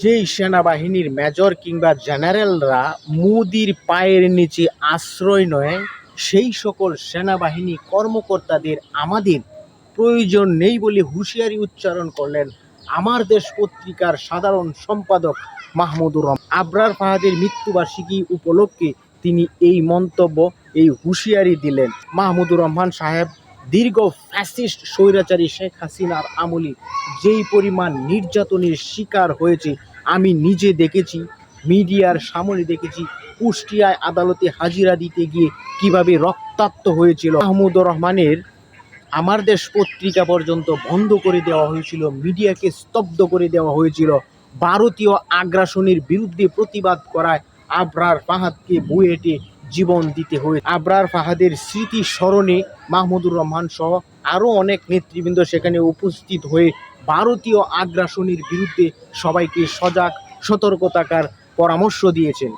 যেই সেনাবাহিনীর মেজর কিংবা জেনারেলরা মোদির পায়ের নিচে আশ্রয় নয়, সেই সকল সেনাবাহিনী কর্মকর্তাদের আমাদের প্রয়োজন নেই বলে হুঁশিয়ারি উচ্চারণ করলেন আমার দেশ পত্রিকার সাধারণ সম্পাদক মাহমুদুর রহমান। আবরার ফাহাদের মৃত্যুবার্ষিকী উপলক্ষে তিনি এই মন্তব্য, এই হুঁশিয়ারি দিলেন। মাহমুদুর রহমান সাহেব, দীর্ঘ ফ্যাসিস্ট স্বৈরাচারী শেখ হাসিনার আমলে যেই পরিমাণ নির্যাতনের শিকার হয়েছে, আমি নিজে দেখেছি, মিডিয়ার সামনে দেখেছি, কুষ্টিয়ায় আদালতে হাজিরা দিতে গিয়ে কীভাবে রক্তাক্ত হয়েছিল। মাহমুদুর রহমানের আমার দেশ পত্রিকা পর্যন্ত বন্ধ করে দেওয়া হয়েছিল, মিডিয়াকে স্তব্ধ করে দেওয়া হয়েছিল। ভারতীয় আগ্রাসনের বিরুদ্ধে প্রতিবাদ করায় আবরার ফাহাদকে বুয়েটে জীবন দিতে হয়ে আবরার ফাহাদের স্মৃতি স্মরণে মাহমুদুর রহমান সহ আরও অনেক নেতৃবৃন্দ সেখানে উপস্থিত হয়ে ভারতীয় আগ্রাসনের বিরুদ্ধে সবাইকে সজাগ সতর্কতাকার পরামর্শ দিয়েছেন।